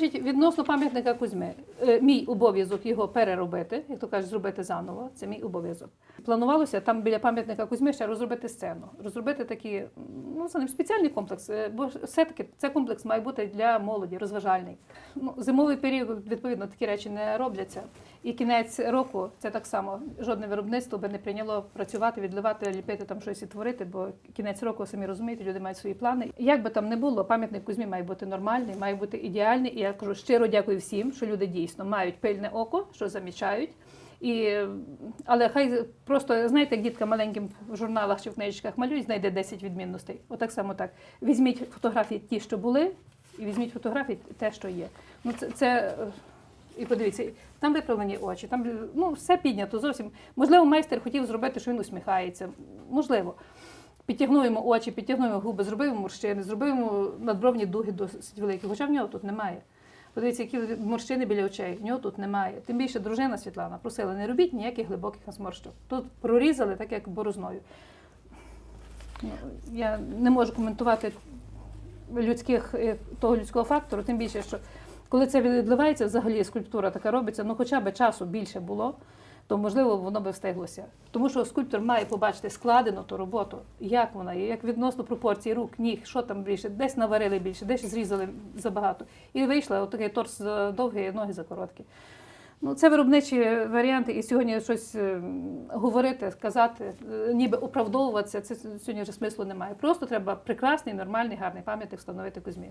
Значить, відносно пам'ятника Кузьми, е, мій обов'язок його переробити, як то кажуть, зробити заново. Це мій обов'язок. Планувалося там біля пам'ятника Кузьми ще розробити сцену, розробити такі, ну це не спеціальний комплекс, е, бо все-таки цей комплекс має бути для молоді, розважальний. Ну, зимовий період, відповідно, такі речі не робляться. І кінець року це так само. Жодне виробництво би не прийняло працювати, відливати, ліпити там щось і творити, бо кінець року, самі розумієте, люди мають свої плани. Як би там не було, пам'ятник Кузьмі має бути нормальний, має бути ідеальний. І я кажу щиро дякую всім, що люди дійсно мають пильне око, що замічають. І, але хай просто знаєте, як дітка маленьким в журналах чи в книжечках малюють, знайде 10 відмінностей. Отак само так. Візьміть фотографії ті, що були, і візьміть фотографії те, що є. Ну це, це і подивіться, там виправлені очі, там ну, все піднято зовсім. Можливо, майстер хотів зробити, що він усміхається. Можливо. Підтягнув йому очі, підтягнув йому губи, зробив йому морщини, зробив йому надбровні дуги досить великі, хоча в нього тут немає. Подивіться, які морщини біля очей, в нього тут немає. Тим більше дружина Світлана просила, не робіть ніяких глибоких зморщок. Тут прорізали, так як борозною. Ну, Я не можу коментувати людських, е, того людського фактору, тим більше, що коли це відливається, взагалі скульптура така робиться, ну хоча б часу більше було, то можливо воно би встиглося. Тому що скульптор має побачити складену ту роботу, як вона є, як відносно пропорції рук, ніг, що там більше, десь наварили більше, десь зрізали забагато. І вийшла отакий торс довгий, ноги за короткі. Ну, це виробничі варіанти, і сьогодні щось е, говорити, сказати, е, ніби оправдовуватися, це сьогодні вже смислу немає. Просто треба прекрасний, нормальний, гарний пам'ятник встановити Кузьмі.